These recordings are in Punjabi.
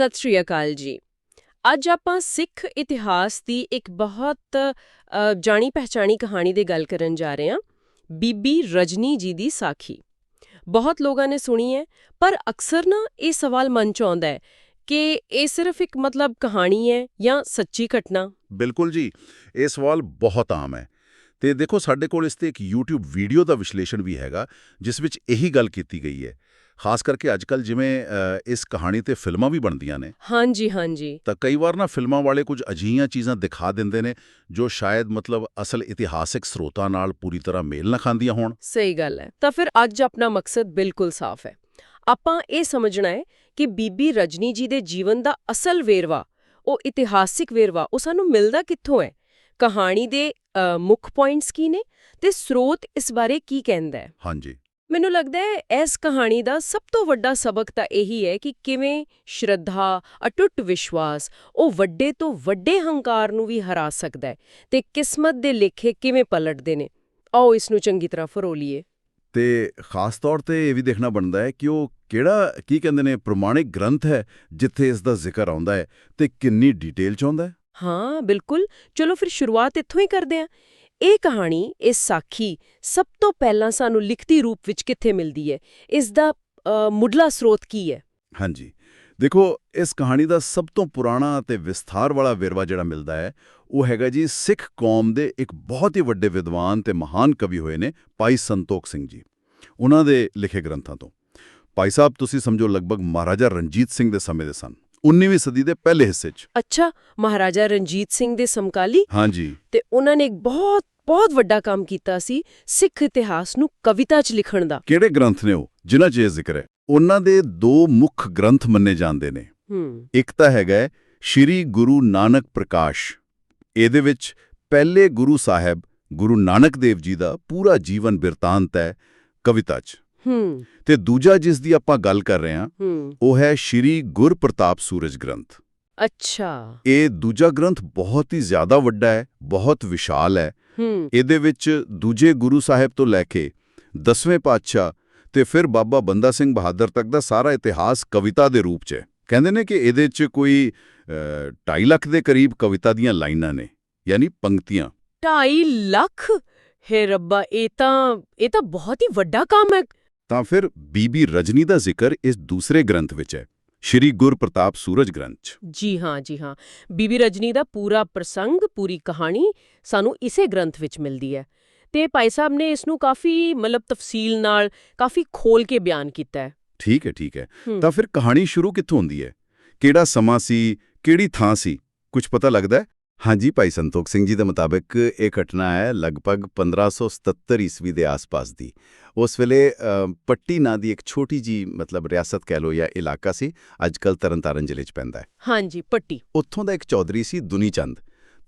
ਸਤਿ ਸ਼੍ਰੀ ਅਕਾਲ ਜੀ। ਅੱਜ ਆਪਾਂ ਸਿੱਖ ਇਤਿਹਾਸ ਦੀ ਇੱਕ ਬਹੁਤ ਜਾਣੀ ਪਹਿਚਾਣੀ ਕਹਾਣੀ ਦੀ ਗੱਲ ਕਰਨ ਜਾ ਰਹੇ ਹਾਂ। ਬੀਬੀ ਰਜਨੀ ਜੀ ਦੀ ਸਾਖੀ। ਬਹੁਤ ਲੋਕਾਂ ਨੇ ਸੁਣੀ ਹੈ, ਪਰ ਅਕਸਰ ਨਾ ਇਹ ਸਵਾਲ ਮਨ ਚ ਆਉਂਦਾ ਹੈ ਕਿ ਇਹ ਸਿਰਫ ਇੱਕ ਮਤਲਬ ਕਹਾਣੀ ਹੈ ਜਾਂ ਸੱਚੀ ਘਟਨਾ? ਬਿਲਕੁਲ ਜੀ, ਇਹ ਸਵਾਲ ਬਹੁਤ ਆਮ ਹੈ। ਤੇ ਦੇਖੋ ਸਾਡੇ ਕੋਲ ਇਸ ਤੇ ਇੱਕ YouTube ਵੀਡੀਓ ਦਾ ਵਿਸ਼ਲੇਸ਼ਣ ਵੀ ਹੈਗਾ, ਜਿਸ ਵਿੱਚ ਇਹੀ ਗੱਲ ਕੀਤੀ ਗਈ ਹੈ ਖਾਸ ਕਰਕੇ ਅੱਜਕੱਲ ਜਿਵੇਂ ਇਸ ਕਹਾਣੀ ਤੇ ਫਿਲਮਾਂ ਵੀ ਬਣਦੀਆਂ ਨੇ। ਹਾਂਜੀ ਹਾਂਜੀ। ਤਾਂ ਕਈ ਵਾਰ ਨਾ ਫਿਲਮਾਂ ਵਾਲੇ ਕੁਝ ਅਜਿਹੀਆਂ ਚੀਜ਼ਾਂ ਦਿਖਾ ਦਿੰਦੇ ਨੇ ਜੋ ਸ਼ਾਇਦ ਮਤਲਬ ਅਸਲ ਇਤਿਹਾਸਿਕ ਸਰੋਤਾਂ ਨਾਲ ਪੂਰੀ ਤਰ੍ਹਾਂ ਮੇਲ ਨਾ ਖਾਂਦੀਆਂ ਹੋਣ। ਸਹੀ ਗੱਲ ਹੈ। ਤਾਂ ਫਿਰ ਅੱਜ ਆਪਣਾ ਮਕਸਦ ਬਿਲਕੁਲ ਸਾਫ਼ ਹੈ। ਆਪਾਂ ਇਹ ਸਮਝਣਾ ਹੈ ਕਿ ਬੀਬੀ ਰਜਨੀ ਜੀ ਦੇ ਜੀਵਨ ਦਾ ਅਸਲ ਵੇਰਵਾ ਉਹ ਇਤਿਹਾਸਿਕ ਵੇਰਵਾ ਉਹ ਸਾਨੂੰ ਮਿਲਦਾ ਕਿੱਥੋਂ ਹੈ? ਕਹਾਣੀ ਦੇ ਮੁੱਖ ਪੁਆਇੰਟਸ ਕੀ ਨੇ ਤੇ ਸਰੋਤ ਇਸ ਬਾਰੇ ਕੀ ਕਹਿੰਦਾ ਹੈ? ਹਾਂਜੀ। ਮੈਨੂੰ ਲੱਗਦਾ ਹੈ ਇਸ ਕਹਾਣੀ ਦਾ ਸਭ ਤੋਂ ਵੱਡਾ ਸਬਕ ਤਾਂ ਇਹੀ ਹੈ ਕਿ ਕਿਵੇਂ ਸ਼ਰਧਾ ਅਟੁੱਟ ਵਿਸ਼ਵਾਸ ਉਹ ਵੱਡੇ ਤੋਂ ਵੱਡੇ ਹੰਕਾਰ ਨੂੰ ਵੀ ਹਰਾ ਸਕਦਾ ਹੈ ਤੇ ਕਿਸਮਤ ਦੇ ਲੇਖੇ ਕਿਵੇਂ ਪਲਟਦੇ ਨੇ। ਆਓ ਇਸ ਨੂੰ ਚੰਗੀ ਤਰ੍ਹਾਂ ਫਰੋਲੀਏ। ਤੇ ਖਾਸ ਤੌਰ ਤੇ ਇਹ ਵੀ ਦੇਖਣਾ ਬਣਦਾ ਹੈ ਕਿ ਉਹ ਕਿਹੜਾ ਕੀ ਕਹਿੰਦੇ ਨੇ ਪ੍ਰਮਾਣਿਕ ਗ੍ਰੰਥ ਹੈ ਜਿੱਥੇ ਇਸ ਦਾ ਜ਼ਿਕਰ ਆਉਂਦਾ ਹੈ ਤੇ ਕਿੰਨੀ ਡਿਟੇਲ ਚ ਆਉਂਦਾ ਹੈ। ਹਾਂ ਬਿਲਕੁਲ। ਚਲੋ ਫਿਰ ਸ਼ੁਰੂਆਤ ਇੱਥੋਂ ਹੀ ਕਰਦੇ ਹਾਂ। ਇਹ ਕਹਾਣੀ, ਇਹ ਸਾਖੀ ਸਭ ਤੋਂ ਪਹਿਲਾਂ ਸਾਨੂੰ ਲਿਖਤੀ ਰੂਪ ਵਿੱਚ ਕਿੱਥੇ ਮਿਲਦੀ ਹੈ? ਇਸ ਦਾ ਮੁੱਢਲਾ ਸਰੋਤ ਕੀ ਹੈ? ਹਾਂਜੀ। ਦੇਖੋ, ਇਸ ਕਹਾਣੀ ਦਾ ਸਭ ਤੋਂ ਪੁਰਾਣਾ ਅਤੇ ਵਿਸਥਾਰ ਵਾਲਾ ਵੇਰਵਾ ਜਿਹੜਾ ਮਿਲਦਾ ਹੈ, ਉਹ ਹੈਗਾ ਜੀ ਸਿੱਖ ਕੌਮ ਦੇ ਇੱਕ ਬਹੁਤ ਹੀ ਵੱਡੇ ਵਿਦਵਾਨ ਤੇ ਮਹਾਨ ਕਵੀ ਹੋਏ ਨੇ ਭਾਈ ਸੰਤੋਖ ਸਿੰਘ ਜੀ, ਉਹਨਾਂ ਦੇ ਲਿਖੇ ਗ੍ਰੰਥਾਂ ਤੋਂ। ਭਾਈ ਸਾਹਿਬ, ਤੁਸੀਂ ਸਮਝੋ ਲਗਭਗ ਮਹਾਰਾਜਾ ਰਣਜੀਤ ਸਿੰਘ ਦੇ ਸਮੇਂ ਦੇ ਸਨ। 19ਵੀਂ ਸਦੀ ਦੇ ਪਹਿਲੇ ਹਿੱਸੇ 'ਚ। ਅੱਛਾ ਮਹਾਰਾਜਾ ਰਣਜੀਤ ਸਿੰਘ ਦੇ ਸਮਕਾਲੀ? ਹਾਂਜੀ। ਤੇ ਉਹਨਾਂ ਨੇ ਇੱਕ ਬਹੁਤ ਬਹੁਤ ਵੱਡਾ ਕੰਮ ਕੀਤਾ ਸੀ ਸਿੱਖ ਇਤਿਹਾਸ ਨੂੰ ਕਵਿਤਾ 'ਚ ਲਿਖਣ ਦਾ। ਕਿਹੜੇ ਗ੍ਰੰਥ ਨੇ ਉਹ ਜਿਨ੍ਹਾਂ 'ਚ ਇਹ ਜ਼ਿਕਰ ਹੈ? ਉਹਨਾਂ ਦੇ ਦੋ ਮੁੱਖ ਗ੍ਰੰਥ ਮੰਨੇ ਜਾਂਦੇ ਨੇ। ਇੱਕ ਤਾਂ ਹੈਗਾ ਸ਼੍ਰੀ ਗੁਰੂ ਨਾਨਕ ਪ੍ਰਕਾਸ਼। ਇਹਦੇ ਵਿੱਚ ਪਹਿਲੇ ਗੁਰੂ ਸਾਹਿਬ ਗੁਰੂ ਨਾਨਕ ਦੇਵ ਜੀ ਦਾ ਪੂਰਾ ਜੀਵਨ ਬਿਰਤਾਂਤ ਹੈ ਕਵਿਤਾ 'ਚ। ਹੂੰ। ਤੇ ਦੂਜਾ ਜਿਸ ਦੀ ਆਪਾਂ ਗੱਲ ਕਰ ਰਹੇ ਹਾਂ ਉਹ ਹੈ ਸ਼੍ਰੀ ਗੁਰਪ੍ਰਤਾਪ ਸੂਰਜ ਗ੍ਰੰਥ। ਅੱਛਾ। ਇਹ ਦੂਜਾ ਗ੍ਰੰਥ ਬਹੁਤ ਹੀ ਜ਼ਿਆਦਾ ਵੱਡਾ ਹੈ ਬਹੁਤ ਵਿਸ਼ਾਲ ਹੈ। ਇਹਦੇ ਵਿੱਚ ਦੂਜੇ ਗੁਰੂ ਸਾਹਿਬ ਤੋਂ ਲੈ ਕੇ ਦਸਵੇਂ ਪਾਤਸ਼ਾਹ ਤੇ ਫਿਰ ਬਾਬਾ ਬੰਦਾ ਸਿੰਘ ਬਹਾਦਰ ਤੱਕ ਦਾ ਸਾਰਾ ਇਤਿਹਾਸ ਕਵਿਤਾ ਦੇ ਰੂਪ 'ਚ ਹੈ। ਕਹਿੰਦੇ ਨੇ ਕਿ ਇਹਦੇ 'ਚ ਕੋਈ 2.5 ਲੱਖ ਦੇ ਕਰੀਬ ਕਵਿਤਾ ਦੀਆਂ ਲਾਈਨਾਂ ਨੇ ਯਾਨੀ ਪੰਕਤੀਆਂ। 2.5 ਲੱਖ? ਹੈ ਰੱਬਾ ਇਹ ਤਾਂ ਇਹ ਤਾਂ ਬਹੁਤ ਹੀ ਵੱਡਾ ਕੰਮ ਹੈ। ਤਾਂ ਫਿਰ ਬੀਬੀ ਰਜਨੀ ਦਾ ਜ਼ਿਕਰ ਇਸ ਦੂਸਰੇ ਗ੍ਰੰਥ ਵਿੱਚ ਹੈ ਸ਼੍ਰੀ ਗੁਰਪ੍ਰਤਾਪ ਸੂਰਜ ਗ੍ਰੰਥ 'ਚ। ਜੀ ਹਾਂ ਜੀ ਹਾਂ। ਬੀਬੀ ਰਜਨੀ ਦਾ ਪੂਰਾ ਪ੍ਰਸੰਗ ਪੂਰੀ ਕਹਾਣੀ ਸਾਨੂੰ ਇਸੇ ਗ੍ਰੰਥ ਵਿੱਚ ਮਿਲਦੀ ਹੈ। ਤੇ ਭਾਈ ਸਾਹਿਬ ਨੇ ਇਸ ਨੂੰ ਕਾਫੀ ਮਤਲਬ ਤਫਸੀਲ ਨਾਲ ਕਾਫੀ ਖੋਲ ਕੇ ਬਿਆਨ ਕੀਤਾ ਹੈ। ਠੀਕ ਹੈ ਠੀਕ ਹੈ। ਹੂੰ। ਤਾਂ ਫਿਰ ਕਹਾਣੀ ਸ਼ੁਰੂ ਕਿੱਥੋਂ ਹੁੰਦੀ ਹੈ? ਕਿਹੜਾ ਸਮਾਂ ਸੀ ਕਿਹੜੀ ਥਾਂ ਸੀ? ਕੁਝ ਪਤਾ ਲੱਗਦਾ ਹੈ? ਹਾਂਜੀ ਭਾਈ ਸੰਤੋਖ ਸਿੰਘ ਜੀ ਦੇ ਮੁਤਾਬਕ ਇਹ ਘਟਨਾ ਹੈ ਲਗਭਗ 1577 ਈਸਵੀ ਦੇ ਆਸ-ਪਾਸ ਦੀ। ਉਸ ਵੇਲੇ ਪੱਟੀ ਨਾਂ ਦੀ ਇੱਕ ਛੋਟੀ ਜੀ ਮਤਲਬ ਰਿਆਸਤ ਕਹਿ ਲੋ ਜਾਂ ਇਲਾਕਾ ਸੀ ਅੱਜਕੱਲ ਤਰਨਤਾਰਨ ਜ਼ਿਲ੍ਹੇ 'ਚ ਪੈਂਦਾ ਹੈ। ਹਾਂਜੀ ਪੱਟੀ। ਉੱਥੋਂ ਦਾ ਇੱਕ ਚੌਧਰੀ ਸੀ ਦੁਨੀ ਚੰਦ